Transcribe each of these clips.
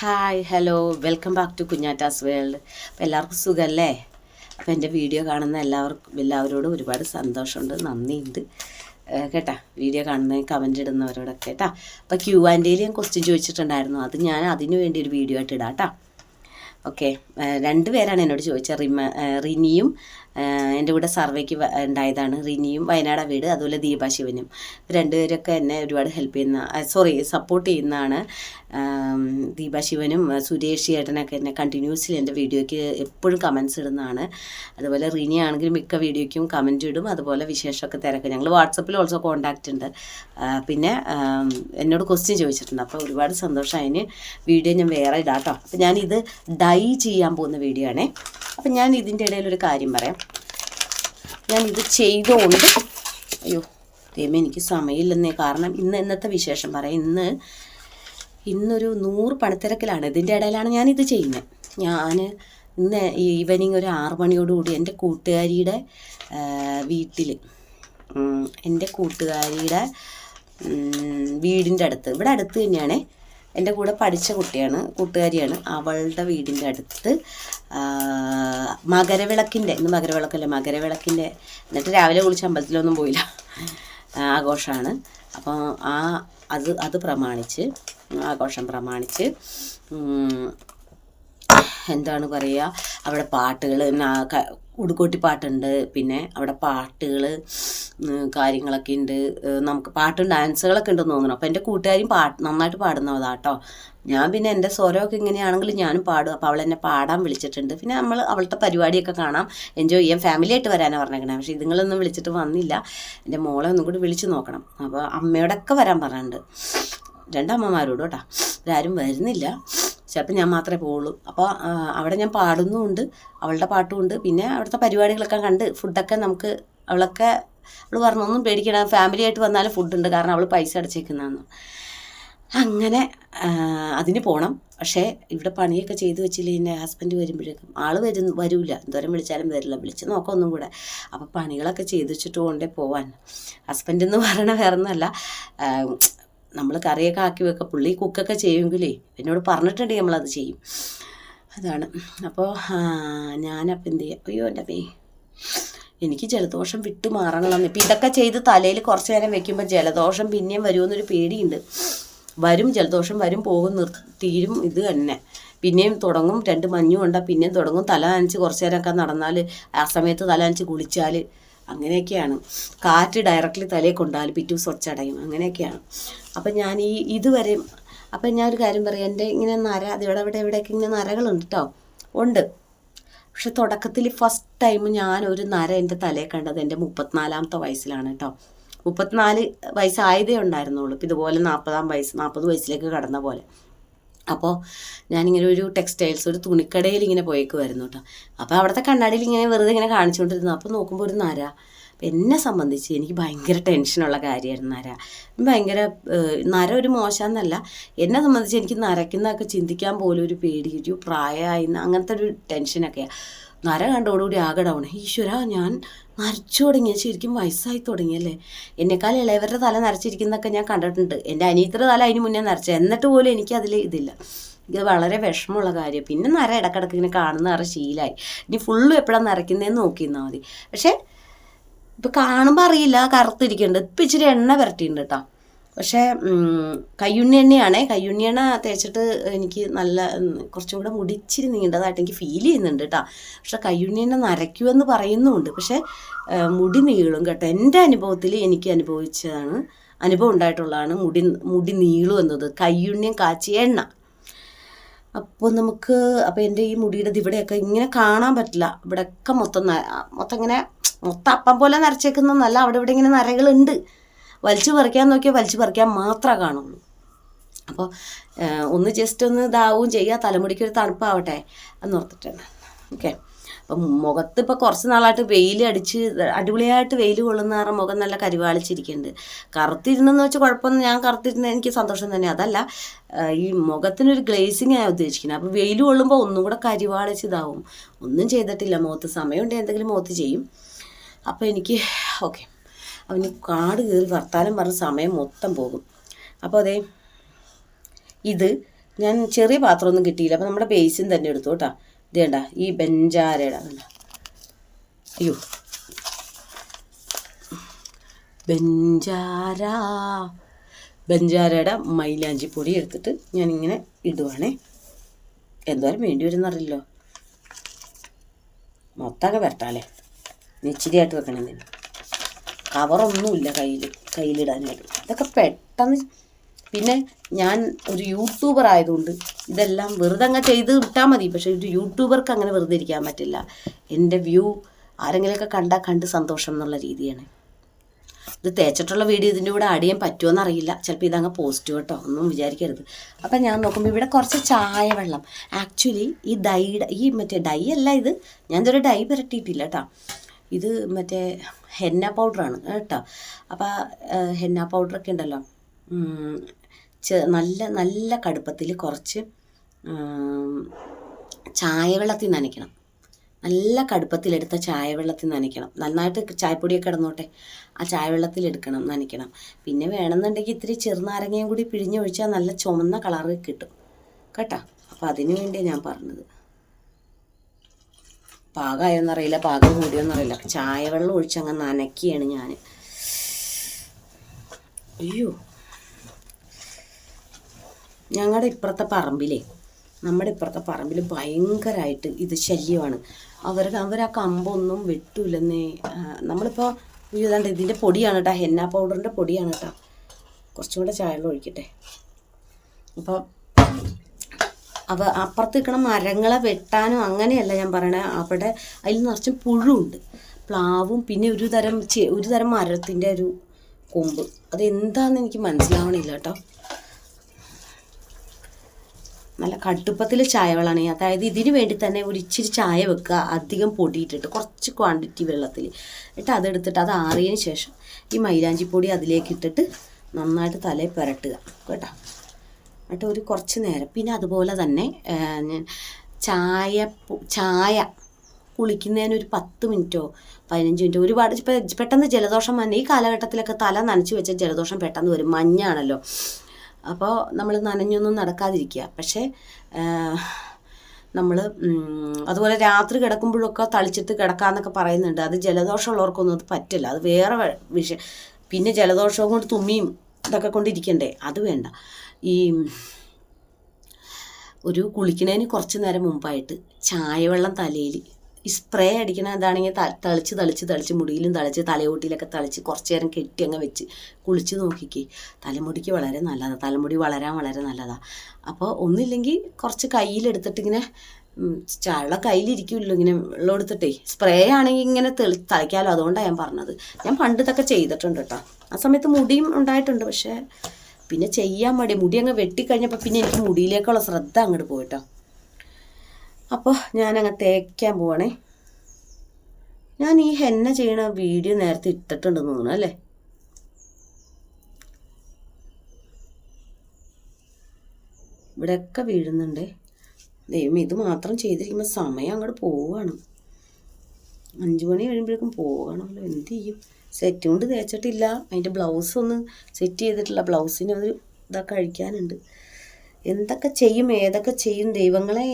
Hi hello welcome back to Kunjatta's world അപ്പോൾ എല്ലാവർക്കും സുഖമല്ലേ അപ്പോൾ എന്റെ വീഡിയോ കാണുന്ന എല്ലാവർക്കും എല്ലാവരോടും ഒരുപാട് സന്തോഷമുണ്ട്. നന്ദിയുണ്ട്. കേട്ടാ? വീഡിയോ കാണുന്ന കമന്റ് ഇടുന്നവരോടൊക്കെ കേട്ടാ? അപ്പോൾ ക്യൂ ആൻഡിയിൽ ഞാൻ ക്വസ്റ്റ്യൻ ചോദിച്ചിട്ടുണ്ടായിരുന്നു. അത് ഞാൻ അതിനു വേണ്ടി ഒരു വീഡിയോ ആയിട്ട് ഇടാം കേട്ടാ. ഓക്കെ രണ്ട് പേരാണ് എന്നോട് ചോദിച്ചത്. റിമ റിനിയും എന്റെ കൂടെ സർവേക്ക് ഉണ്ടായതാണ്. റിനിയും വയനാട് വീട് അതുപോലെ ദീപ ശിവനും. രണ്ടുപേരൊക്കെ എന്നെ ഒരുപാട് ഹെൽപ്പ് ചെയ്യുന്ന സോറി സപ്പോർട്ട് ചെയ്യുന്നതാണ്. ദീപാശിവനും സുരേഷ് ചേട്ടനൊക്കെ എന്നെ കണ്ടിന്യൂസ്ലി എന്റെ വീഡിയോയ്ക്ക് എപ്പോഴും കമൻസ് ഇടുന്നതാണ്. അതുപോലെ റിനി ആണെങ്കിലും മിക്ക വീഡിയോയ്ക്കും കമന്റ് ഇടും. അതുപോലെ വിശേഷമൊക്കെ തിരക്കും. ഞങ്ങൾ വാട്സപ്പിൽ ഓൾസോ കോൺടാക്റ്റ് ഉണ്ട്. പിന്നെ എന്നോട് ക്വസ്റ്റ്യൻ ചോദിച്ചിട്ടുണ്ട്. അപ്പോൾ ഒരുപാട് സന്തോഷം. അതിന് വീഡിയോ ഞാൻ വേറെ ഇടാം അപ്പോൾ ഞാനിത് ഡൈ ചെയ്യാൻ പോകുന്ന വീഡിയോ ആണേ. അപ്പം ഞാൻ ഇതിന്റെ ഇടയിൽ ഒരു കാര്യം പറയാം. ഞാൻ ഇത് ചെയ്തുകൊണ്ട് അയ്യോ ദൈവം എനിക്ക് സമയമില്ലെന്നേ. കാരണം ഇന്ന് ഇന്നത്തെ വിശേഷം പറയാം. ഇന്ന് ഇന്നൊരു നൂറ് പണിത്തിരക്കിലാണ്. ഇതിന്റെ ഇടയിലാണ് ഞാൻ ഇത് ചെയ്യുന്നത്. ഞാൻ ഇന്ന് ഈവനിങ് ഒരു ആറു മണിയോടുകൂടി എന്റെ കൂട്ടുകാരിയുടെ വീട്ടിൽ എന്റെ കൂട്ടുകാരിയുടെ വീടിന്റെ അടുത്ത് ഇവിടെ അടുത്ത് തന്നെയാണേ. എന്റെ കൂടെ പഠിച്ച കുട്ടിയാണ് കൂട്ടുകാരിയാണ്. അവളുടെ വീടിന്റെ അടുത്ത് മകരവിളക്കിന്റെ ഇന്ന് മകരവിളക്കല്ലേ മകരവിളക്കിന്റെ എന്നിട്ട് രാവിലെ കുളിച്ച് അമ്പലത്തിലൊന്നും പോയില്ല. ആഘോഷമാണ്. അപ്പോൾ ആ അത് അത് പ്രമാണിച്ച് ആഘോഷം പ്രമാണിച്ച് എന്താണ് പറയുക അവിടെ പാട്ടുകൾ ഉടുക്കോട്ടി പാട്ടുണ്ട് പിന്നെ അവിടെ പാട്ടുകൾ കാര്യങ്ങളൊക്കെ ഉണ്ട് നമുക്ക് പാട്ടും ഡാൻസുകളൊക്കെ ഉണ്ടെന്ന് തോന്നുന്നു. അപ്പോൾ എന്റെ കൂട്ടുകാരും പാട്ട് നന്നായിട്ട് പാടുന്നതാ കേട്ടോ ഞാൻ പിന്നെ എന്റെ സ്വരമൊക്കെ ഇങ്ങനെയാണെങ്കിൽ ഞാനും പാടും. അപ്പോൾ അവൾ എന്നെ പാടാൻ വിളിച്ചിട്ടുണ്ട്. പിന്നെ നമ്മൾ അവളുടെ പരിപാടിയൊക്കെ കാണാം. എൻജോയ് ചെയ്യാം. ഫാമിലി ആയിട്ട് വരാനാണ് പറഞ്ഞേക്കണേ. പക്ഷേ ഇതുങ്ങളൊന്നും വിളിച്ചിട്ട് വന്നില്ല. എന്റെ മോളെ ഒന്നും കൂടി വിളിച്ചു നോക്കണം. അപ്പോൾ അമ്മയോടൊക്കെ വരാൻ പറഞ്ഞിട്ടുണ്ട്. രണ്ടമ്മമാരോടും കേട്ടോ ഇതാരും വരുന്നില്ല. ചിലപ്പോൾ ഞാൻ മാത്രമേ പോവുള്ളൂ. അപ്പോൾ അവിടെ ഞാൻ പാടുന്നുമുണ്ട് അവളുടെ പാട്ടുമുണ്ട്. പിന്നെ അവിടുത്തെ പരിപാടികളൊക്കെ കണ്ട് ഫുഡൊക്കെ നമുക്ക് അവളൊക്കെ അവൾ പറഞ്ഞു ഒന്നും പേടിക്കണം ഫാമിലി ആയിട്ട് വന്നാലും ഫുഡുണ്ട് കാരണം അവൾ പൈസ അടച്ചേക്കുന്നതാണ്. അങ്ങനെ അതിന് പോകണം പക്ഷേ ഇവിടെ പണിയൊക്കെ ചെയ്ത് വെച്ചില്ല എന്റെ ഹസ്ബൻഡ് വരുമ്പോഴേക്കും. ആൾ വരും വരില്ല എന്തോരം വിളിച്ചാലും വരില്ല. വിളിച്ച് നോക്കാം ഒന്നും കൂടെ. അപ്പോൾ പണികളൊക്കെ ചെയ്തു വെച്ചിട്ട് കൊണ്ടേ പോവാൻ. ഹസ്ബൻഡ് എന്ന് പറയണ വേറെ ഒന്നുമല്ല നമ്മൾ കറിയൊക്കെ ആക്കി വെക്കുക പുള്ളി കുക്കൊക്കെ ചെയ്യുമെങ്കിലേ എന്നോട് പറഞ്ഞിട്ടുണ്ടെങ്കിൽ നമ്മളത് ചെയ്യും. അതാണ്. അപ്പോൾ ഞാനപ്പോൾ എന്ത് ചെയ്യാം? അയ്യോ എന്റെ മേ എനിക്ക് ജലദോഷം വിട്ടു മാറണമെന്ന് ഇപ്പം ഇതൊക്കെ ചെയ്ത് തലയിൽ കുറച്ച് നേരം വെക്കുമ്പോൾ ജലദോഷം പിന്നെയും വരുമെന്നൊരു പേടിയുണ്ട്. വരും ജലദോഷം വരും പോകും നിർ തീരും ഇത് തന്നെ. പിന്നെയും തുടങ്ങും രണ്ട് മഞ്ഞും ഉണ്ടാ പിന്നെയും തുടങ്ങും. തല നനച്ച് കുറച്ച് നേരമൊക്കെ നടന്നാൽ ആ സമയത്ത് തല നനച്ച് കുളിച്ചാൽ അങ്ങനെയൊക്കെയാണ്. കാറ്റ് ഡയറക്റ്റ്ലി തലയിൽ കൊണ്ടാൽ പിറ്റു സ്വച്ചടയും. അങ്ങനെയൊക്കെയാണ്. അപ്പം ഞാൻ ഈ ഇതുവരെ അപ്പം ഞാൻ ഒരു കാര്യം പറയാം. എന്റെ ഇങ്ങനെ നര ഇവിടെ ഇവിടെ ഇവിടെയൊക്കെ ഇങ്ങനെ നരകളുണ്ട് കേട്ടോ ഉണ്ട്. പക്ഷെ തുടക്കത്തിൽ ഫസ്റ്റ് ടൈം ഞാൻ ഒരു നര എന്റെ തലയിൽ കണ്ടത് എന്റെ മുപ്പത്തിനാലാമത്തെ വയസ്സിലാണ് കേട്ടോ മുപ്പത്തിനാല് വയസ്സായതേ ഉണ്ടായിരുന്നുള്ളൂ. ഇതുപോലെ നാൽപ്പതാം വയസ്സ് നാൽപ്പത് വയസ്സിലേക്ക് കടന്ന പോലെ. അപ്പോൾ ഞാനിങ്ങനെ ഒരു ടെക്സ്റ്റൈൽസ് ഒരു തുണിക്കടയിൽ ഇങ്ങനെ പോയേക്കുമായിരുന്നു കേട്ടോ അപ്പോൾ അവിടുത്തെ കണ്ണാടിയിൽ ഇങ്ങനെ വെറുതെ ഇങ്ങനെ കാണിച്ചുകൊണ്ടിരുന്നു. അപ്പോൾ നോക്കുമ്പോൾ ഒരു നര. എന്നെ സംബന്ധിച്ച് എനിക്ക് ഭയങ്കര ടെൻഷനുള്ള കാര്യമായിരുന്നു നര. ഭയങ്കര നര ഒരു മോശമെന്നല്ല എന്നെ സംബന്ധിച്ച് എനിക്ക് നരയ്ക്കുന്നതൊക്കെ ചിന്തിക്കാൻ പോലും ഒരു പേടി ഒരു പ്രായമായി അങ്ങനത്തെ ഒരു ടെൻഷനൊക്കെയാണ് നര കണ്ടോടുകൂടി ആകെ ഡൗൺ ഈശ്വര ഞാൻ നരച്ചു തുടങ്ങിയ ശരിക്കും വയസ്സായി തുടങ്ങിയല്ലേ എന്നെക്കാൾ ഇളയവരുടെ തല നരച്ചിരിക്കുന്നതൊക്കെ ഞാൻ കണ്ടിട്ടുണ്ട്. എന്റെ അനിയത്തിയുടെ തല അതിന് മുന്നേ നരച്ച. എന്നിട്ട് പോലും എനിക്ക് അതിൽ ഇതില്ല. ഇത് വളരെ വിഷമമുള്ള കാര്യം. പിന്നെ നര ഇടക്കിടക്ക് ഇങ്ങനെ കാണുന്ന നര ശീലമായി ഇനി ഫുള്ളും എപ്പോഴാണ് നരയ്ക്കുന്നതെന്ന് നോക്കി നിന്നാൽ മതി. പക്ഷേ ഇപ്പം കാണുമ്പോൾ അറിയില്ല കറുത്തിരിക്കുന്നുണ്ട്. ഇപ്പം ഇച്ചിരി എണ്ണ പുരട്ടിയിട്ടുണ്ട് കേട്ടോ പക്ഷേ കയ്യുണ്ണി എണ്ണയാണ് കയ്യുണ്ണി എണ്ണ തേച്ചിട്ട് എനിക്ക് നല്ല കുറച്ചും കൂടെ മുടിച്ചിരി നീണ്ടതായിട്ട് എനിക്ക് ഫീൽ ചെയ്യുന്നുണ്ട് കേട്ടോ പക്ഷെ കയ്യുണ്ണി എണ്ണ നരയ്ക്കുമെന്ന് പറയുന്നുമുണ്ട്. പക്ഷേ മുടി നീളും കേട്ടോ. എന്റെ അനുഭവത്തിൽ എനിക്ക് അനുഭവിച്ചതാണ് അനുഭവം ഉണ്ടായിട്ടുള്ളതാണ് മുടി മുടി നീളും എന്നത്. കയ്യുണ്ണിയും കാച്ചിയ എണ്ണ അപ്പോൾ നമുക്ക് അപ്പോൾ എന്റെ ഈ മുടിയുടെ ഇവിടെയൊക്കെ ഇങ്ങനെ കാണാൻ പറ്റില്ല. ഇവിടെയൊക്കെ മൊത്തം മൊത്തം ഇങ്ങനെ മൊത്തം അപ്പം പോലെ നരച്ചേക്കുന്നല്ല അവിടെ ഇവിടെ ഇങ്ങനെ നരകളുണ്ട്. വലിച്ചു പറിക്കാൻ നോക്കിയാൽ വലിച്ചു പറിക്കാൻ മാത്രമേ കാണുള്ളൂ. അപ്പോൾ ഒന്ന് ജസ്റ്റ് ഒന്ന് ഇതാവും ചെയ്യുക. തലമുടിക്ക് ഒരു തണുപ്പാവട്ടെ. എന്ന് ഓർത്തിട്ടാണ് ഓക്കെ അപ്പം മുഖത്ത് ഇപ്പോൾ കുറച്ച് നാളായിട്ട് വെയിൽ അടിച്ച് അടിപൊളിയായിട്ട് വെയിൽ കൊള്ളുന്ന കാരണം മുഖം നല്ല കരിവാളിച്ചിരിക്കുന്നുണ്ട്. കറുത്തിരുന്നെന്ന് വെച്ചാൽ കുഴപ്പമൊന്നും ഞാൻ കറുത്തിരുന്ന എനിക്ക് സന്തോഷം തന്നെ. അതല്ല ഈ മുഖത്തിനൊരു ഗ്ലേസിങ് ആയി ഉദ്ദേശിക്കുന്നത് അപ്പോൾ വെയിൽ കൊള്ളുമ്പോൾ ഒന്നും കൂടെ കരിവാളിച്ച് ഇതാവും. ഒന്നും ചെയ്തിട്ടില്ല. മുഖത്ത് സമയമുണ്ടെങ്കിൽ എന്തെങ്കിലും മുഖത്ത് ചെയ്യും. അപ്പോൾ എനിക്ക് ഓക്കെ അവന് കാട് കയറി വർത്താനം പറഞ്ഞ സമയം മൊത്തം പോകും. അപ്പോൾ അതെ ഇത് ഞാൻ ചെറിയ പാത്രമൊന്നും കിട്ടിയില്ല. അപ്പോൾ നമ്മുടെ ബേസിൻ തന്നെ എടുത്തു കേട്ടോ. ഇത് ഈ ബെഞ്ചാരയുടെ കണ്ട. അയ്യോ. ബെഞ്ചാര. ബെഞ്ചാരയുടെ മൈലാഞ്ചി പൊടി എടുത്തിട്ട് ഞാനിങ്ങനെ ഇടുവാണേ. എന്തോരം വേണ്ടി വരുന്നറിയില്ലോ മൊത്തമൊക്കെ വരട്ടാലേ നെച്ചിരിയായിട്ട് വെക്കണം ഇതിന് കവറൊന്നുമില്ല കയ്യിൽ കയ്യിലിടാനായിട്ട്. അതൊക്കെ പെട്ടെന്ന് പിന്നെ ഞാൻ ഒരു യൂട്യൂബർ ആയതുകൊണ്ട് ഇതെല്ലാം വെറുതെ അങ്ങ് ചെയ്ത് വിട്ടാൽ മതി. പക്ഷേ ഒരു യൂട്യൂബർക്ക് അങ്ങനെ വെറുതെ ഇരിക്കാൻ പറ്റില്ല. എന്റെ വ്യൂ ആരെങ്കിലുമൊക്കെ കണ്ടാൽ കണ്ട് സന്തോഷം എന്നുള്ള രീതിയാണ്. ഇത് തേച്ചിട്ടുള്ള വീഡിയോ ഇതിന്റെ കൂടെ ആഡ് ചെയ്യാൻ പറ്റുമോ അറിയില്ല ചിലപ്പോൾ ഇതങ്ങ് പോസ്റ്റ് കേട്ടോ. ഒന്നും വിചാരിക്കരുത്. അപ്പം ഞാൻ നോക്കുമ്പോൾ ഇവിടെ കുറച്ച് ചായ വെള്ളം. ആക്ച്വലി ഈ ഡൈ ഈ മറ്റേ ഡൈ അല്ല ഇത്. ഞാൻ ഇതൊരു ഡൈ പുരട്ടിയിട്ടില്ല കേട്ടോ. ഇത് മറ്റേ ഹെന്ന പൗഡറാണ് കേട്ടോ. അപ്പോൾ ഹെന്ന പൗഡറൊക്കെ ഉണ്ടല്ലോ. നല്ല നല്ല കടുപ്പത്തിൽ കുറച്ച് ചായവെള്ളത്തിൽ ചായ വെള്ളത്തിൽ നനയ്ക്കണം. നല്ല കടുപ്പത്തിലെടുത്ത ചായ വെള്ളത്തിൽ നനയ്ക്കണം. നന്നായിട്ട് ചായപ്പൊടിയൊക്കെ കിടന്നോട്ടെ ആ ചായ വെള്ളത്തിൽ എടുക്കണം നനയ്ക്കണം. പിന്നെ വേണമെന്നുണ്ടെങ്കിൽ ഇത്തിരി ചെറുനാരങ്ങയും കൂടി പിഴിഞ്ഞൊഴിച്ചാൽ നല്ല ചുമന്ന കളറ് കിട്ടും. കേട്ടോ. അപ്പോൾ അതിന് വേണ്ടിയാണ് ഞാൻ പറഞ്ഞത്. പാകമായോന്നറിയില്ല പാകം കൂടിയോന്നറിയില്ല. ചായ വെള്ളം ഒഴിച്ചങ്ങ് നനയ്ക്കുകയാണ് ഞാൻ അയ്യോ. ഞങ്ങളുടെ ഇപ്പുറത്തെ പറമ്പിലേ നമ്മുടെ ഇപ്പുറത്തെ പറമ്പിൽ ഭയങ്കരമായിട്ട് ഇത് ശല്യമാണ് അവർ അവർ ആ കമ്പൊന്നും വെട്ടൂലെന്നേ നമ്മളിപ്പോൾ ഇതാണ്ട് ഇതിന്റെ പൊടിയാണ് കേട്ടോ ഹെന്ന പൗഡറിന്റെ പൊടിയാണ് കേട്ടോ കുറച്ചും കൂടെ ചായ ഒഴിക്കട്ടെ. അപ്പോൾ അവ അപ്പുറത്ത് നിൽക്കണ മരങ്ങളെ വെട്ടാനോ അങ്ങനെയല്ല ഞാൻ പറയണേ. അവിടെ അതിൽ നിറച്ചും പുഴുണ്ട്. പ്ലാവും പിന്നെ ഒരു തരം ഒരു തരം മരത്തിന്റെ ഒരു കൊമ്പ്. അതെന്താന്ന് എനിക്ക് മനസ്സിലാവണില്ല കേട്ടോ. നല്ല കടുപ്പത്തിൽ ചായ വെള്ളമാണ് അതായത് ഇതിന് വേണ്ടി തന്നെ ഒരു ഇച്ചിരി ചായ വെക്കുക. അധികം പൊടിയിട്ടിട്ട് കുറച്ച് ക്വാണ്ടിറ്റി വെള്ളത്തിൽ എന്നിട്ട് അതെടുത്തിട്ട് അത് ആറിയതിന് ശേഷം ഈ മൈലാഞ്ചിപ്പൊടി അതിലേക്ക് ഇട്ടിട്ട് നന്നായിട്ട് തലയിൽ പുരട്ടുക. കേട്ടോ. എന്നിട്ട് ഒരു കുറച്ച് നേരം. പിന്നെ അതുപോലെ തന്നെ ചായ ചായ കുളിക്കുന്നതിന് ഒരു പത്ത് മിനിറ്റോ പതിനഞ്ച് മിനിറ്റോ ഒരുപാട് പെട്ടെന്ന് ജലദോഷം വന്നെ ഈ കാലഘട്ടത്തിലൊക്കെ തല നനച്ച് വെച്ച ജലദോഷം പെട്ടെന്ന് വരും മഞ്ഞാണല്ലോ. അപ്പോൾ നമ്മൾ നനഞ്ഞൊന്നും നടക്കാതിരിക്കുക. പക്ഷേ നമ്മൾ അതുപോലെ രാത്രി കിടക്കുമ്പോഴൊക്കെ തളിച്ചിട്ട് കിടക്കാന്നൊക്കെ പറയുന്നുണ്ട്. അത് ജലദോഷമുള്ളവർക്കൊന്നും അത് പറ്റില്ല. അത് വേറെ വിഷയം പിന്നെ ജലദോഷവും കൊണ്ട് തുമ്മിയും ഇതൊക്കെ കൊണ്ടിരിക്കണ്ടേ അത് വേണ്ട. ഈ ഒരു കുളിക്കണതിന് കുറച്ച് നേരം മുമ്പായിട്ട് ചായവെള്ളം തലയിൽ ഈ സ്പ്രേ അടിക്കണ അതാണെങ്കിൽ തളിച്ച് തളിച്ച് തളിച്ച് മുടിയിലും തളിച്ച് തലയോട്ടിയിലൊക്കെ തളിച്ച് കുറച്ച് നേരം കെട്ടി അങ്ങ് വെച്ച് കുളിച്ച് നോക്കിക്കേ. തലമുടിക്ക് വളരെ നല്ലതാണ് തലമുടി വളരാൻ വളരെ നല്ലതാണ് അപ്പോൾ ഒന്നില്ലെങ്കിൽ കുറച്ച് കയ്യിലെടുത്തിട്ട് ഇങ്ങനെ കയ്യിലിരിക്കുമല്ലോ ഇങ്ങനെ വെള്ളം എടുത്തിട്ടേ. സ്പ്രേ ആണെങ്കിൽ ഇങ്ങനെ തെളി തളിക്കാമല്ലോ. അതുകൊണ്ടാണ് ഞാൻ പറഞ്ഞത്. ഞാൻ പണ്ട് ഇതൊക്കെ ചെയ്തിട്ടുണ്ട് കേട്ടോ. ആ സമയത്ത് മുടിയും ഉണ്ടായിട്ടുണ്ട്. പക്ഷേ പിന്നെ ചെയ്യാൻ മടി. മുടി അങ്ങ് വെട്ടിക്കഴിഞ്ഞപ്പോൾ പിന്നെ എനിക്ക് മുടിയിലേക്കുള്ള ശ്രദ്ധ അങ്ങോട്ട് പോയിട്ടോ. അപ്പോൾ ഞാനങ്ങ് തേക്കാൻ പോവാണേ. ഞാൻ ഈ ഹെന്ന ചെയ്യണ വീഡിയോ നേരത്തെ ഇട്ടിട്ടുണ്ടെന്ന് തോന്നുന്നു അല്ലേ? ഇവിടെയൊക്കെ വീഴുന്നുണ്ടേ. ദൈവം ഇത് മാത്രം ചെയ്തിരിക്കുമ്പോൾ സമയം അങ്ങോട്ട് പോവാണ്. അഞ്ച് മണി കഴിയുമ്പോഴേക്കും പോകണമല്ലോ എന്ത് ചെയ്യും? സെറ്റ് കൊണ്ട് തേച്ചിട്ടില്ല. അതിന്റെ ബ്ലൗസ് ഒന്ന് സെറ്റ് ചെയ്തിട്ടില്ല. ബ്ലൗസിന് ഒരു ഇതൊക്കെ അഴിക്കാനുണ്ട് എന്തൊക്കെ ചെയ്യും? ഏതൊക്കെ ചെയ്യും? ദൈവങ്ങളെ.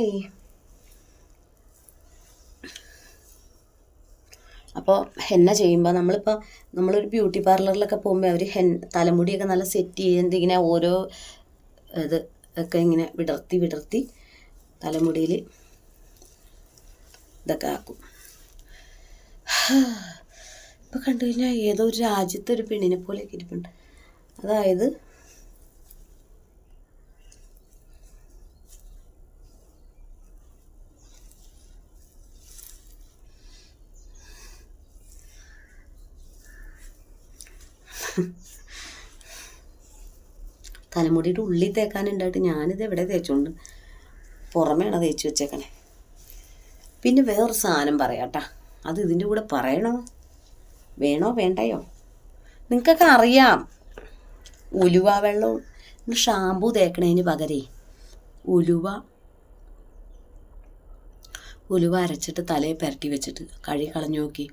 അപ്പോൾ ഹെന്ന ചെയ്യുമ്പോൾ നമ്മളിപ്പോൾ നമ്മളൊരു ബ്യൂട്ടി പാർലറിലൊക്കെ പോകുമ്പോൾ അവർ ഹെൻ തലമുടിയൊക്കെ നല്ല സെറ്റ് ചെയ്യുന്നത് ഇങ്ങനെ ഓരോ ഇത് ഒക്കെ ഇങ്ങനെ വിടർത്തി വിടർത്തി തലമുടിയിൽ ഇതൊക്കെ ആക്കും. ഇപ്പം കണ്ടു കഴിഞ്ഞാൽ ഏതോ ഒരു രാജ്യത്തെ ഒരു പെണ്ണിനെ പോലെയൊക്കെ ഇരിപ്പുണ്ട്. അതായത് തലമുടിയുടെ ഉള്ളിൽ തേക്കാനുണ്ടായിട്ട് ഞാനിത് എവിടെ തേച്ചുകൊണ്ട് പുറമേണ തേച്ച് വെച്ചേക്കണേ? പിന്നെ വേറൊരു സാധനം പറയാട്ടാ. അത് ഇതിന്റെ കൂടെ പറയണോ? വേണോ വേണ്ടയോ? നിങ്ങൾക്കൊക്കെ അറിയാം. ഉലുവ വെള്ളവും നിങ്ങൾ ഷാമ്പു തേക്കണതിന് പകരേ. ഉലുവ. ഉലുവ അരച്ചിട്ട് തലയിൽ പുരട്ടി വെച്ചിട്ട് കഴുകി കളഞ്ഞു നോക്കി.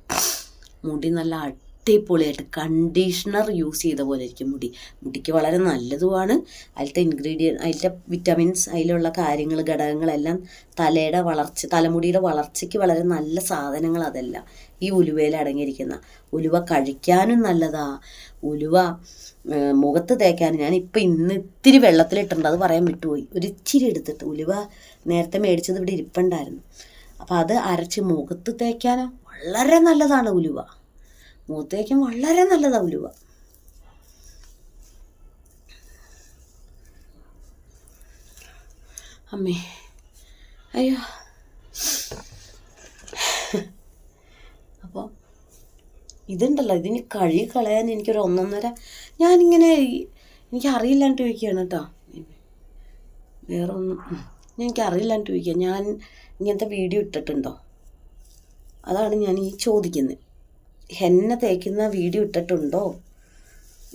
മുടി നല്ല അടിപൊളിയായിട്ട് കണ്ടീഷണർ യൂസ് ചെയ്ത പോലെ ഇരിക്കും മുടി. മുടിക്ക് വളരെ നല്ലതുമാണ്. അതിലത്തെ ഇൻഗ്രീഡിയൻ അതിലത്തെ വിറ്റമിൻസ് അതിലുള്ള കാര്യങ്ങൾ ഘടകങ്ങളെല്ലാം തലയുടെ വളർച്ച തലമുടിയുടെ വളർച്ചയ്ക്ക് വളരെ നല്ല സാധനങ്ങൾ അതെല്ലാം. ഈ ഉലുവയിൽ അടങ്ങിയിരിക്കുന്ന. ഉലുവ കഴിക്കാനും നല്ലതാ. ഉലുവ മുഖത്ത് തേക്കാനും. ഞാൻ ഇപ്പം ഇന്ന് ഇത്തിരി വെള്ളത്തിലിട്ടുണ്ട്. അത് പറയാൻ വിട്ടുപോയി. ഒരു ഇച്ചിരി എടുത്തിട്ട് ഉലുവ നേരത്തെ മേടിച്ചത് ഇവിടെ ഇരിപ്പുണ്ടായിരുന്നു. അപ്പോൾ അത് അരച്ച് മുഖത്ത് തേക്കാനോ. വളരെ നല്ലതാണ് ഉലുവ. മുഖത്ത് തേക്കാൻ വളരെ നല്ലതാണ് ഉലുവ. അമ്മേ അയ്യോ. അപ്പോൾ ഇതുണ്ടല്ലോ ഇതിന് കഴുകി കളയാൻ എനിക്കൊരു ഒന്നൊന്നര ഞാനിങ്ങനെ എനിക്ക് അറിയില്ലാണ്ട് ചോദിക്കുകയാണ് കേട്ടോ. വേറെ ഒന്നും. എനിക്ക് അറിയില്ലാണ്ട് ചോദിക്കുക. ഞാൻ ഇങ്ങനത്തെ വീഡിയോ ഇട്ടിട്ടുണ്ടോ? അതാണ് ഞാൻ ഈ ചോദിക്കുന്നത് ഹെന്ന തേക്കുന്ന വീഡിയോ ഇട്ടിട്ടുണ്ടോ?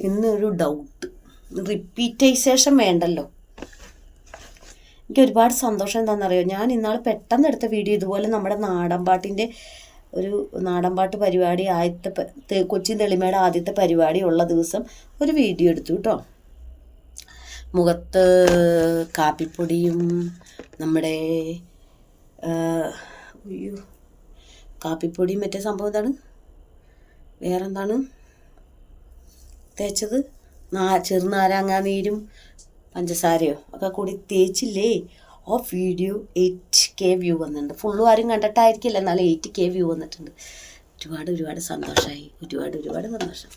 എന്നൊരു ഡൗട്ട് റിപ്പീറ്റൈസേഷൻ വേണ്ടല്ലോ. എനിക്ക് ഒരുപാട് സന്തോഷം എന്താണെന്നറിയോ? ഞാൻ ഇന്നാൾ പെട്ടെന്ന് എടുത്ത വീഡിയോ ഇതുപോലെ നമ്മുടെ നാടൻപാട്ടിന്റെ ഒരു നാടൻപാട്ട് പരിപാടി ആദ്യത്തെ കൊച്ചി തെളിമയുടെ ആദ്യത്തെ പരിപാടി ഉള്ള ദിവസം ഒരു വീഡിയോ എടുത്തു കേട്ടോ മുഖത്ത് കാപ്പിപ്പൊടിയും നമ്മുടെ അയ്യോ കാപ്പിപ്പൊടിയും മറ്റേ സംഭവം എന്താണ്? വേറെന്താണ്? തേച്ചത്? നാ ചെറുനാരങ്ങ നീരും പഞ്ചസാരയോ? ഒക്കെ കൂടി തേച്ചില്ലേ? ആ വീഡിയോ എയ്റ്റ് കെ വ്യൂ വന്നിട്ടുണ്ട്. ഫുള്ളും ആരും കണ്ടിട്ടായിരിക്കില്ല. എന്നാലും എയ്റ്റ് കെ വ്യൂ വന്നിട്ടുണ്ട്. ഒരുപാട് ഒരുപാട് സന്തോഷമായി ഒരുപാട് ഒരുപാട് സന്തോഷം.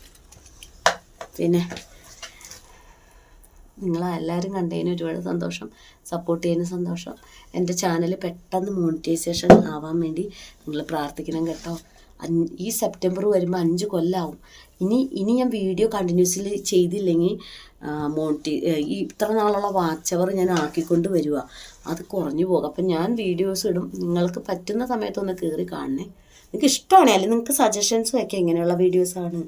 പിന്നെ നിങ്ങളെല്ലാവരും കണ്ടതിന് ഒരുപാട് സന്തോഷം. സപ്പോർട്ട് ചെയ്യുന്ന സന്തോഷം. എന്റെ ചാനൽ പെട്ടെന്ന് മോണിറ്റൈസേഷൻ ആവാൻ വേണ്ടി നിങ്ങൾ പ്രാർത്ഥിക്കണം കേട്ടോ. ഈ സെപ്റ്റംബർ വരുമ്പോൾ അഞ്ച് കൊല്ലാവും. ഇനി ഇനി ഞാൻ വീഡിയോ കണ്ടിന്യൂസ്ലി ചെയ്തില്ലെങ്കിൽ മോണിറ്റി ഈ ഇത്ര നാളുള്ള വാച്ച് അവർ ഞാൻ ആക്കിക്കൊണ്ട് വരിക അത് കുറഞ്ഞു പോകും. അപ്പം ഞാൻ വീഡിയോസ് ഇടും. നിങ്ങൾക്ക് പറ്റുന്ന സമയത്തൊന്ന് കയറി കാണണേ. നിങ്ങൾക്ക് ഇഷ്ടമാണ്? അല്ലെങ്കിൽ നിങ്ങൾക്ക് സജഷൻസ് വയ്ക്കാം ഇങ്ങനെയുള്ള വീഡിയോസാണ്?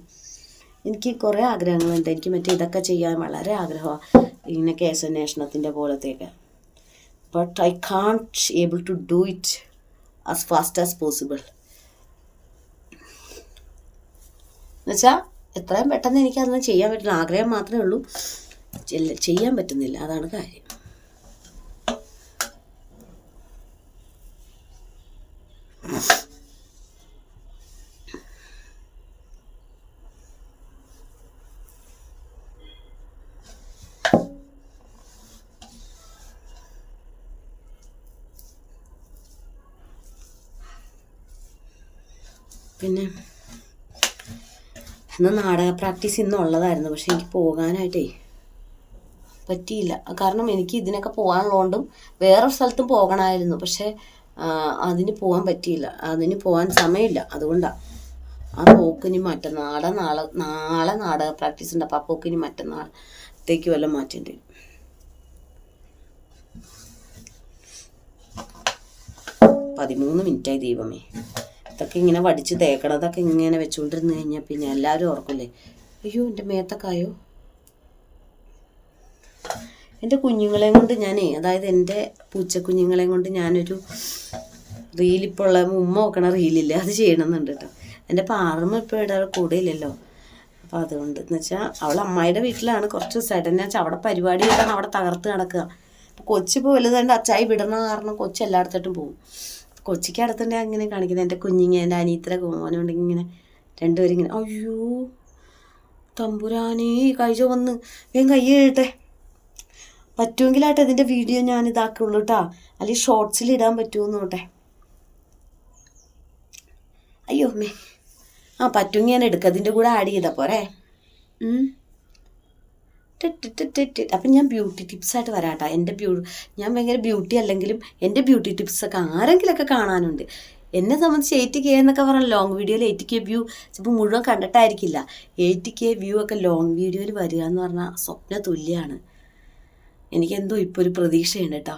എനിക്ക് കുറേ ആഗ്രഹങ്ങളുണ്ട്. എനിക്ക് മറ്റേ ഇതൊക്കെ ചെയ്യാൻ വളരെ ആഗ്രഹമാണ് ഇങ്ങനെ കേസ് അന്വേഷണത്തിന്റെ പോലത്തെയൊക്കെ. But I can't able to do it as fast as possible എന്നുവെച്ചാൽ എത്രയും പെട്ടെന്ന് എനിക്ക് അതൊന്നും ചെയ്യാൻ പറ്റില്ല. ആഗ്രഹം മാത്രമേ ഉള്ളൂ. ചെയ്യാൻ പറ്റുന്നില്ല. അതാണ് കാര്യം. പിന്നെ ഇന്ന് നാടക പ്രാക്ടീസ് ഇന്നുള്ളതായിരുന്നു. പക്ഷെ എനിക്ക് പോകാനായിട്ടേ പറ്റിയില്ല. കാരണം എനിക്ക് ഇതിനൊക്കെ പോകാനുള്ളതുകൊണ്ടും വേറെ സ്ഥലത്തും പോകണമായിരുന്നു. പക്ഷെ അതിന് പോകാൻ പറ്റിയില്ല. അതിന് പോകാൻ സമയമില്ല. അതുകൊണ്ടാണ് ആ പോക്കിനി മറ്റന്നാളെ നാളെ നാളെ നാടക പ്രാക്ടീസ് ഉണ്ട്. അപ്പോൾ ആ പോക്കിനി മറ്റന്നാളത്തേക്ക് വല്ല മാറ്റേണ്ടി വരും. പതിമൂന്ന് മിനിറ്റായി ദൈവമേ. ഇതൊക്കെ ഇങ്ങനെ വടിച്ച് തേക്കണതൊക്കെ ഇങ്ങനെ വെച്ചുകൊണ്ടിരുന്ന് കഴിഞ്ഞാൽ പിന്നെ എല്ലാവരും ഓർക്കില്ലേ? അയ്യോ എന്റെ മേത്തക്കായോ എന്റെ കുഞ്ഞുങ്ങളെ കൊണ്ട് ഞാനേ അതായത് എന്റെ പൂച്ചക്കുഞ്ഞുങ്ങളെയും കൊണ്ട് ഞാനൊരു റീലിപ്പോൾ ഉള്ള ഉമ്മ നോക്കണ റീലില്ലേ അത് ചെയ്യണമെന്നുണ്ട് കേട്ടോ. എന്റെ പാറമ്മ ഇപ്പോൾ ഇവിടെ കൂടെ ഇല്ലല്ലോ അപ്പോൾ അതുകൊണ്ട് എന്ന് വെച്ചാൽ അവൾ അമ്മായിയുടെ വീട്ടിലാണ്. കുറച്ച് സഡൻ വെച്ചാൽ അവിടെ പരിപാടി കിട്ടാൻ അവിടെ തകർത്ത് നടക്കുക. അപ്പോൾ കൊച്ചിപ്പോൾ വലുതുണ്ട് അച്ചായി വിടുന്ന കാരണം കൊച്ചു എല്ലായിടത്തോട്ടും പോകും കൊച്ചിക്ക് അടുത്തുണ്ടെ അങ്ങനെ കാണിക്കുന്നത്. എന്റെ കുഞ്ഞിങ്ങ എന്റെ അനിയത്തിലെ മോനുണ്ടെങ്കിൽ ഇങ്ങനെ രണ്ടുപേരും ഇങ്ങനെ അയ്യോ തമ്പുരാനേ കൈ വന്ന് വേഗം കൈ എഴുതട്ടെ പറ്റുമെങ്കിലായിട്ട് ഇതിന്റെ വീഡിയോ ഞാൻ ഇതാക്കുള്ളൂ കേട്ടോ അല്ലെങ്കിൽ ഷോർട്സിൽ ഇടാൻ പറ്റുമോ നോട്ടെ. അയ്യോ അമ്മേ. ആ പറ്റുമെങ്കിൽ ഞാൻ എടുക്കാം. അതിന്റെ കൂടെ ആഡ് ചെയ്താൽ പോരെ. അപ്പം ഞാൻ ബ്യൂട്ടി ടിപ്സായിട്ട് വരാട്ടോ. എന്റെ ബ്യൂ ഞാൻ ഭയങ്കര ബ്യൂട്ടി അല്ലെങ്കിലും എന്റെ ബ്യൂട്ടി ടിപ്സൊക്കെ ആരെങ്കിലുമൊക്കെ കാണാനുണ്ട്. എന്നെ സംബന്ധിച്ച് എയ്റ്റ് കെ എന്നൊക്കെ പറഞ്ഞാൽ ലോങ് വീഡിയോയിൽ എയ്റ്റ് കെ വ്യൂ ചിലപ്പോൾ മുഴുവൻ കണ്ടിട്ടായിരിക്കില്ല. എയ്റ്റ് കെ വ്യൂ ഒക്കെ ലോങ് വീഡിയോയിൽ വരിക എന്ന് പറഞ്ഞാൽ സ്വപ്ന തുല്യമാണ് എനിക്കെന്തോ ഇപ്പോൾ ഒരു പ്രതീക്ഷയുണ്ട് കേട്ടോ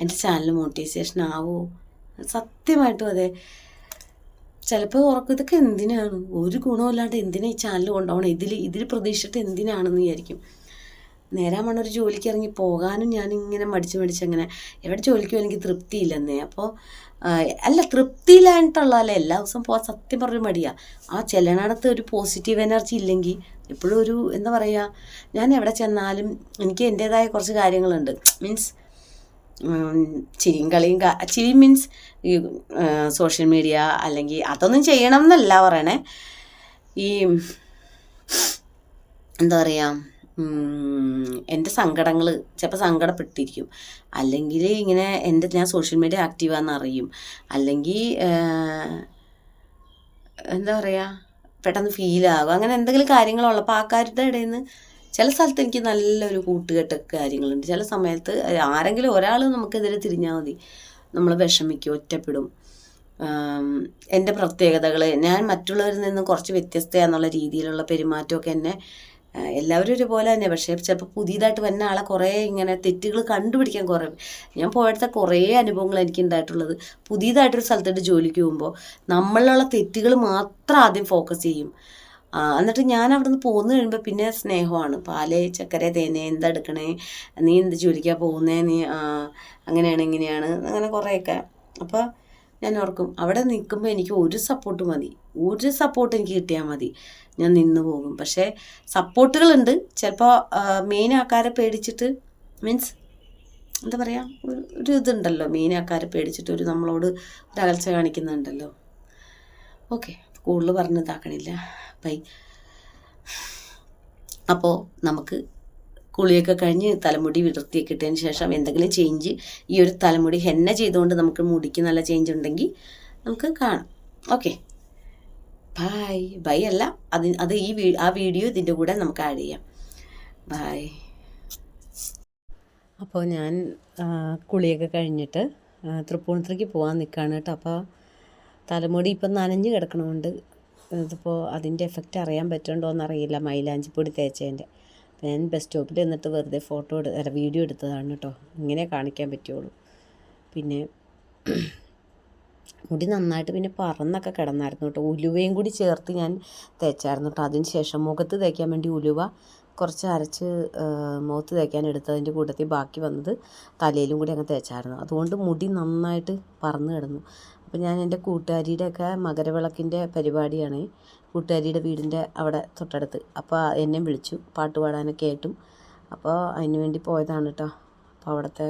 എന്റെ ചാനൽ മോട്ടിവേഷൻ ആവോ? സത്യമായിട്ടും അതെ. ചിലപ്പോൾ ഓർക്കും ഇതൊക്കെ എന്തിനാണ്? ഒരു ഗുണമില്ലാണ്ട് എന്തിനാ ഈ ചാനൽ കൊണ്ടുപോകണം ഇതിൽ ഇതിൽ പ്രതീക്ഷിച്ചിട്ട് എന്തിനാണെന്ന് വിചാരിക്കും. നേരാമണ്ണ ഒരു ജോലിക്ക് ഇറങ്ങി പോകാനും ഞാനിങ്ങനെ മടിച്ച് മടിച്ച് അങ്ങനെ എവിടെ ജോലിക്ക് എനിക്ക് തൃപ്തിയില്ലെന്നേ അപ്പോൾ അല്ല തൃപ്തിയില്ലായിട്ടുള്ളതല്ലേ എല്ലാ ദിവസവും പോകാൻ സത്യം പറഞ്ഞൊരു മടിയാ. ആ ചെല്ലണടത്ത് ഒരു പോസിറ്റീവ് എനർജി ഇല്ലെങ്കിൽ എപ്പോഴും ഒരു എന്താ പറയുക ഞാൻ എവിടെ ചെന്നാലും എനിക്ക് എന്റേതായ കുറച്ച് കാര്യങ്ങളുണ്ട്. മീൻസ് ചിരിയും കളിയും ചിരി മീൻസ് ഈ സോഷ്യൽ മീഡിയ അല്ലെങ്കിൽ അതൊന്നും ചെയ്യണം എന്നല്ല പറയണേ. ഈ എന്താ പറയുക എന്റെ സങ്കടങ്ങൾ ചിലപ്പോൾ സങ്കടപ്പെട്ടിരിക്കും. അല്ലെങ്കിൽ ഇങ്ങനെ എന്റെ ഞാൻ സോഷ്യൽ മീഡിയ ആക്റ്റീവാന്ന് അറിയും. അല്ലെങ്കിൽ എന്താ പറയുക പെട്ടെന്ന് ഫീലാകും അങ്ങനെ എന്തെങ്കിലും കാര്യങ്ങളുള്ളപ്പോൾ ആ ആൾക്കാരുടെ ഇടയിൽ നിന്ന് ചില സ്ഥലത്ത് എനിക്ക് നല്ലൊരു കൂട്ടുകെട്ടൊക്കെ കാര്യങ്ങളുണ്ട്. ചില സമയത്ത് ആരെങ്കിലും ഒരാൾ നമുക്കെതിരെ തിരിഞ്ഞാൽ മതി. നമ്മൾ വിഷമിക്കും ഒറ്റപ്പെടും. എന്റെ പ്രത്യേകതകൾ ഞാൻ മറ്റുള്ളവരിൽ നിന്ന് കുറച്ച് വ്യത്യസ്തയാന്നുള്ള രീതിയിലുള്ള പെരുമാറ്റമൊക്കെ എന്നെ എല്ലാവരും ഒരുപോലെ തന്നെ. പക്ഷേ ചിലപ്പോൾ പുതിയതായിട്ട് വന്ന ആളെ കുറേ ഇങ്ങനെ തെറ്റുകൾ കണ്ടുപിടിക്കാൻ കുറേ ഞാൻ പോയടുത്ത കുറേ അനുഭവങ്ങൾ എനിക്ക് ഉണ്ടായിട്ടുള്ളത്. പുതിയതായിട്ടൊരു സ്ഥലത്തോട്ട് ജോലിക്ക് പോകുമ്പോൾ നമ്മളിലുള്ള തെറ്റുകൾ മാത്രം ആദ്യം ഫോക്കസ് ചെയ്യും. എന്നിട്ട് ഞാൻ അവിടെ നിന്ന് പോന്നു കഴിയുമ്പോൾ പിന്നെ സ്നേഹമാണ്. പാൽ ചക്കര തേനെ എന്താ എടുക്കണേ? നീ എന്ത് ജോലിക്കാണ് പോകുന്നേ? നീ അങ്ങനെയാണ് ഇങ്ങനെയാണ് അങ്ങനെ കുറേയൊക്കെ. അപ്പോൾ ഞാൻ ഓർക്കും അവിടെ നിൽക്കുമ്പോൾ എനിക്ക് ഒരു സപ്പോർട്ട് മതി. ഒരു സപ്പോർട്ട് എനിക്ക് കിട്ടിയാൽ മതി. ഞാൻ നിന്ന് പോകും. പക്ഷേ സപ്പോർട്ടുകളുണ്ട് ചിലപ്പോൾ മെയിൻ ആൾക്കാരെ പേടിച്ചിട്ട് മീൻസ് എന്താ പറയുക ഒരു ഇതുണ്ടല്ലോ. മെയിൻ ആൾക്കാരെ പേടിച്ചിട്ട് ഒരു നമ്മളോട് ഒരു അകൽച്ച കാണിക്കുന്നുണ്ടല്ലോ. ഓക്കെ കൂടുതൽ പറഞ്ഞ് ഇതാക്കണില്ല. ബൈ അപ്പോൾ നമുക്ക് കുളിയൊക്കെ കഴിഞ്ഞ് തലമുടി വിടർത്തിയൊക്കെ ഇട്ടതിന് ശേഷം എന്തെങ്കിലും ചേഞ്ച് ഈ ഒരു തലമുടി ഹെന്ന ചെയ്തുകൊണ്ട് നമുക്ക് മുടിക്ക് നല്ല ചേഞ്ച് ഉണ്ടെങ്കിൽ നമുക്ക് കാണാം. ഓക്കെ ബൈ ബൈ അല്ല അത് അത് ഈ ആ വീഡിയോ ഇതിന്റെ കൂടെ നമുക്ക് ആഡ് ചെയ്യാം. ബൈ അപ്പോൾ ഞാൻ കുളിയൊക്കെ കഴിഞ്ഞിട്ട് തൃപ്പൂണിത്തുറയ്ക്ക് പോകാൻ നിൽക്കുകയാണ് കേട്ടോ. അപ്പോൾ തലമുടി ഇപ്പം നനഞ്ഞ് കിടക്കണമുണ്ട് ഇതിപ്പോൾ അതിന്റെ എഫക്റ്റ് അറിയാൻ പറ്റുന്നുണ്ടോ എന്നറിയില്ല മൈലാഞ്ചിപ്പൊടി തേച്ചതിന്റെ. അപ്പം ഞാൻ ബസ് സ്റ്റോപ്പിൽ നിന്നിട്ട് വെറുതെ ഫോട്ടോ എടു അല്ല വീഡിയോ എടുത്തതാണ് കേട്ടോ ഇങ്ങനെ കാണിക്കാൻ പറ്റുള്ളൂ. പിന്നെ മുടി നന്നായിട്ട് പിന്നെ പറന്നൊക്കെ കിടന്നായിരുന്നു കേട്ടോ ഉലുവയും കൂടി ചേർത്ത് ഞാൻ തേച്ചായിരുന്നു കേട്ടോ അതിന് ശേഷം മുഖത്ത് തേക്കാൻ വേണ്ടി ഉലുവ കുറച്ച് അരച്ച് മുഖത്ത് തേക്കാൻ എടുത്തതിന്റെ കൂട്ടത്തിൽ ബാക്കി വന്നത് തലയിലും കൂടി അങ്ങ് തേച്ചായിരുന്നു. അതുകൊണ്ട് മുടി നന്നായിട്ട് പറന്ന് കിടന്നു. അപ്പോൾ ഞാൻ എന്റെ കൂട്ടുകാരിയുടെയൊക്കെ മകരവിളക്കിന്റെ പരിപാടിയാണ്. കൂട്ടുകാരിയുടെ വീടിന്റെ അവിടെ തൊട്ടടുത്ത്. അപ്പോൾ എന്നെ വിളിച്ചു പാട്ട് പാടാനൊക്കെ ആയിട്ടും അപ്പോൾ അതിന് വേണ്ടി പോയതാണ് കേട്ടോ അപ്പോൾ അവിടുത്തെ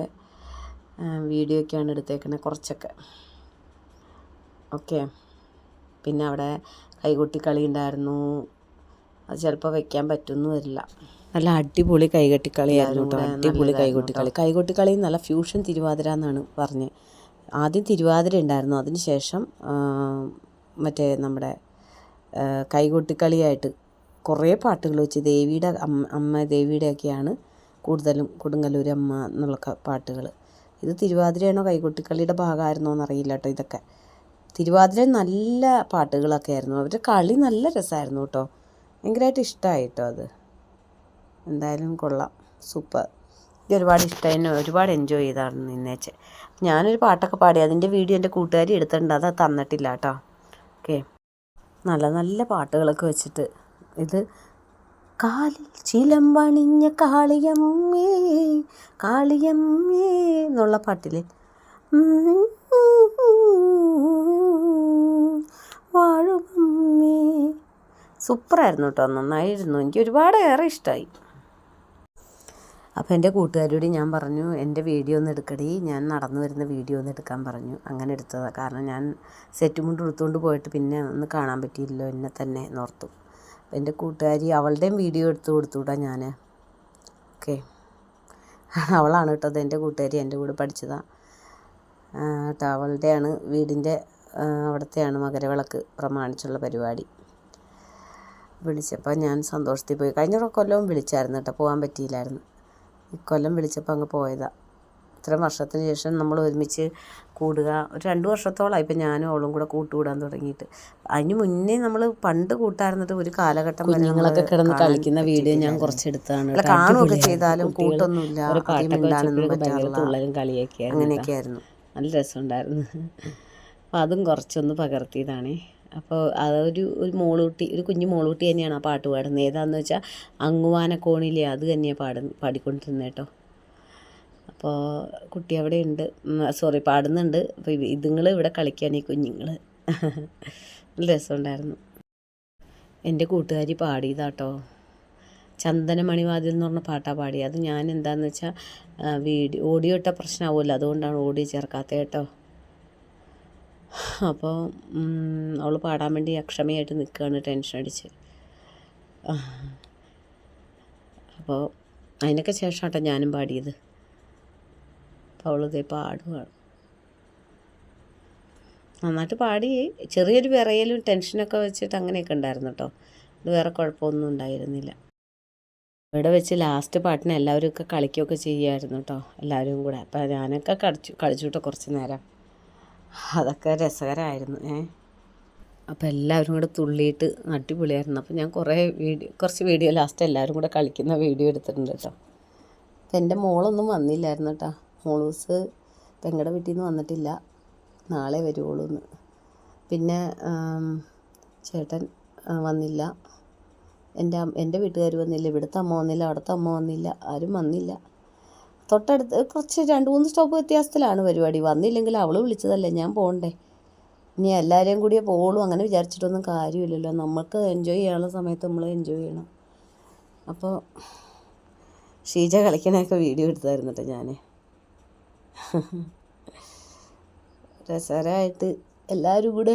വീഡിയോ ഒക്കെയാണ് എടുത്തേക്കുന്നത് കുറച്ചൊക്കെ. ഓക്കെ പിന്നെ അവിടെ കൈകൊട്ടി കളി ഉണ്ടായിരുന്നു. അത് ചിലപ്പോൾ വെക്കാൻ പറ്റുമെന്ന് വരില്ല. നല്ല അടിപൊളി കൈകൊട്ടിക്കളിയായിരുന്നു കേട്ടോ അടിപൊളി കൈകൊട്ടിക്കളി കൈകൊട്ടിക്കളി നല്ല ഫ്യൂഷൻ തിരുവാതിര എന്നാണ് പറഞ്ഞത് ആദ്യം തിരുവാതിര ഉണ്ടായിരുന്നു. അതിനുശേഷം മറ്റേ നമ്മുടെ കൈകൊട്ടിക്കളിയായിട്ട് കുറേ പാട്ടുകൾ വെച്ച് ദേവിയുടെ അമ്മ അമ്മ ദേവിയുടെയൊക്കെയാണ് കൂടുതലും കൊടുങ്ങല്ലൂർ അമ്മ എന്നുള്ള പാട്ടുകൾ. ഇത് തിരുവാതിരയാണോ കൈകൊട്ടിക്കളിയുടെ ഭാഗമായിരുന്നോ എന്നറിയില്ല കേട്ടോ ഇതൊക്കെ. തിരുവാതിര നല്ല പാട്ടുകളൊക്കെ ആയിരുന്നു. അവരുടെ കളി നല്ല രസമായിരുന്നു കേട്ടോ. ഭയങ്കരമായിട്ട് ഇഷ്ടമായി കേട്ടോ അത്. എന്തായാലും കൊള്ളാം. സൂപ്പർ. എനിക്ക് ഒരുപാട് ഇഷ്ടമായി ഒരുപാട് എൻജോയ് ചെയ്താണ് നിന്നേച്ച്. ഞാനൊരു പാട്ടൊക്കെ പാടി അതിന്റെ വീഡിയോ എന്റെ കൂട്ടുകാരി എടുത്തിട്ടുണ്ട് അത് തന്നിട്ടില്ല കേട്ടോ. ഓക്കെ. നല്ല നല്ല പാട്ടുകളൊക്കെ വെച്ചിട്ട്. ഇത് കാലിൽ ചിലമ്പണിഞ്ഞ കാളിയമ്മേ കാളിയമ്മേ എന്നുള്ള പാട്ടിൽ വാഴുമമ്മേ സൂപ്പറായിരുന്നു കേട്ടോ നന്നായിരുന്നു. എനിക്ക് ഒരുപാട് ഏറെ ഇഷ്ടമായി അപ്പോൾ എന്റെ കൂട്ടുകാരോട് ഞാൻ പറഞ്ഞു എന്റെ വീഡിയോ ഒന്ന് എടുക്കടി. ഞാൻ നടന്നു വരുന്ന വീഡിയോ ഒന്ന് എടുക്കാൻ പറഞ്ഞു. അങ്ങനെ എടുത്തതാണ് കാരണം ഞാൻ സെറ്റ് മുണ്ട് എടുത്തുകൊണ്ട് പോയിട്ട് പിന്നെ ഒന്ന് കാണാൻ പറ്റിയില്ലല്ലോ എന്നെ തന്നെ നോർത്തു അപ്പോൾ എന്റെ കൂട്ടുകാരി അവളുടെയും വീഡിയോ എടുത്തു കൊടുത്തുവിടാം ഞാൻ ഓക്കെ. അവളാണ് കേട്ടോ അത്. എന്റെ കൂട്ടുകാരി എന്റെ കൂടെ പഠിച്ചതാണ് കേട്ടോ. അവളുടെയാണ് വീടിന്റെ അവിടത്തെയാണ് മകരവിളക്ക് പ്രമാണിച്ചുള്ള പരിപാടി. വിളിച്ചപ്പോൾ ഞാൻ സന്തോഷത്തിൽ പോയി. കഴിഞ്ഞ കൊല്ലവും വിളിച്ചായിരുന്നു കേട്ടോ. പോകാൻ പറ്റിയില്ലായിരുന്നു. ഇക്കൊല്ലം വിളിച്ചപ്പോൾ അങ്ങ് പോയതാണ് ഇത്രയും വർഷത്തിന് ശേഷം നമ്മൾ ഒരുമിച്ച് കൂടുക. ഒരു രണ്ട് വർഷത്തോളമായി ഇപ്പം ഞാനും അവളും കൂടെ കൂട്ടുകൂടാൻ തുടങ്ങിയിട്ട്. അതിന് മുന്നേ നമ്മൾ പണ്ട് കൂട്ടായിരുന്നിട്ട് ഒരു കാലഘട്ടം കുഞ്ഞുങ്ങളൊക്കെ കിടന്ന് കളിക്കുന്ന വീഡിയോ ഞാൻ കുറച്ചെടുത്താണ് കാണുകയൊക്കെ ചെയ്താലും കൂട്ടൊന്നുമില്ല. അങ്ങനെയൊക്കെ ആയിരുന്നു അങ്ങനെയൊക്കെയായിരുന്നു. നല്ല രസമുണ്ടായിരുന്നു. അപ്പം അതും കുറച്ചൊന്ന് പകർത്തിയതാണേ. അപ്പോൾ അതൊരു ഒരു മോളൂട്ടി ഒരു കുഞ്ഞു മോളൂട്ടി തന്നെയാണ് ആ പാട്ട് പാടുന്നത്. ഏതാണെന്ന് വെച്ചാൽ അങ്ങുവാനക്കോണിലെ അത് തന്നെയാണ് പാടുന്ന പാടിക്കൊണ്ടിരുന്നത് കേട്ടോ. അപ്പോൾ കുട്ടി അവിടെ ഉണ്ട്. സോറി പാടുന്നുണ്ട്. അപ്പോൾ ഇതുങ്ങൾ ഇവിടെ കളിക്കാൻ ഈ കുഞ്ഞുങ്ങൾ നല്ല രസമുണ്ടായിരുന്നു. എന്റെ കൂട്ടുകാരി പാടിയതാട്ടോ. ചന്ദനമണിവാതിൽ എന്ന് പറഞ്ഞ പാട്ടാണ് പാടിയത് അത് ഞാൻ എന്താണെന്ന് വെച്ചാൽ വീഡിയോ ഓഡിയോ ഇട്ട പ്രശ്നമാവുമല്ലോ അതുകൊണ്ടാണ് ഓഡിയോ ചേർക്കാത്തത് കേട്ടോ. അപ്പോൾ അവൾ പാടാൻ വേണ്ടി അക്ഷമയായിട്ട് നിൽക്കുകയാണ് ടെൻഷൻ അടിച്ച്. അപ്പോൾ അതിനൊക്കെ ശേഷമാട്ടോ ഞാനും പാടിയത്. അപ്പോൾ അവളിതേ പാടുകയാണ് നന്നായിട്ട് പാടി. ചെറിയൊരു വിറയലും ടെൻഷനൊക്കെ വെച്ചിട്ട് അങ്ങനെയൊക്കെ ഉണ്ടായിരുന്നു കേട്ടോ. അത് വേറെ കുഴപ്പമൊന്നും ഉണ്ടായിരുന്നില്ല. ഇവിടെ വെച്ച് ലാസ്റ്റ് പാട്ടിന് എല്ലാവരും ഒക്കെ കളിക്കുകയൊക്കെ ചെയ്യുമായിരുന്നു കേട്ടോ എല്ലാവരും കൂടെ. അപ്പോൾ ഞാനൊക്കെ കളിച്ചു കളിച്ചു കേട്ടോ കുറച്ച് നേരം. അതൊക്കെ രസകരമായിരുന്നു ഏ. അപ്പോൾ എല്ലാവരും കൂടെ തുള്ളിയിട്ട് അടിപൊളിയായിരുന്നു. അപ്പോൾ ഞാൻ കുറേ വീഡിയോ കുറച്ച് വീഡിയോ ലാസ്റ്റ് എല്ലാവരും കൂടെ കളിക്കുന്ന വീഡിയോ എടുത്തിട്ടുണ്ട് കേട്ടോ. അപ്പം എന്റെ മോളൊന്നും വന്നില്ലായിരുന്നു കേട്ടോ. മോളൂസ് പെങ്ങളുടെ വീട്ടിൽ നിന്ന് വന്നിട്ടില്ല. നാളെ വരുവുള്ളൂ എന്ന്. പിന്നെ ചേട്ടൻ വന്നില്ല. എന്റെ എന്റെ വീട്ടുകാർ വന്നില്ല. ഇവിടുത്തെ അമ്മ വന്നില്ല. അവിടുത്തെ അമ്മ വന്നില്ല. ആരും വന്നില്ല. തൊട്ടടുത്ത് കുറച്ച് രണ്ട് മൂന്ന് സ്റ്റോപ്പ് വ്യത്യാസത്തിലാണ് പരിപാടി. വന്നില്ലെങ്കിൽ അവൾ വിളിച്ചതല്ലേ ഞാൻ പോകണ്ടേ ഇനി എല്ലാവരെയും കൂടിയേ പോളൂ അങ്ങനെ വിചാരിച്ചിട്ടൊന്നും കാര്യമില്ലല്ലോ. നമുക്ക് എൻജോയ് ചെയ്യാനുള്ള സമയത്ത് നമ്മൾ എൻജോയ് ചെയ്യണം. അപ്പോൾ ഷീജ കളിക്കണൊക്കെ വീഡിയോ എടുത്തായിരുന്നു കേട്ടോ ഞാൻ രസകരമായിട്ട് എല്ലാവരും കൂടെ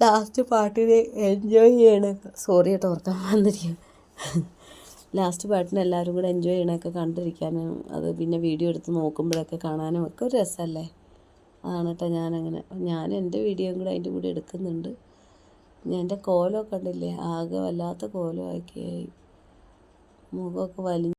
ലാസ്റ്റ് പാട്ടിനെ എൻജോയ് ചെയ്യണം. സോറി കേട്ടോ ഓർക്കാൻ വന്നിരിക്കും. ലാസ്റ്റ് പാട്ടിന് എല്ലാവരും കൂടെ എൻജോയ് ചെയ്യണമൊക്കെ കണ്ടിരിക്കാനും അത് പിന്നെ വീഡിയോ എടുത്ത് നോക്കുമ്പോഴൊക്കെ കാണാനും ഒക്കെ ഒരു രസമല്ലേ? അതാണ് കേട്ടോ ഞാനങ്ങനെ. ഞാൻ എന്റെ വീഡിയോയും കൂടെ അതിന്റെ കൂടെ എടുക്കുന്നുണ്ട്. ഞാൻ എന്റെ കോലമൊക്കെ ഉണ്ടല്ലേ ആകെ വല്ലാത്ത കോലമാക്കിയായി മുഖമൊക്കെ വലിഞ്ഞ്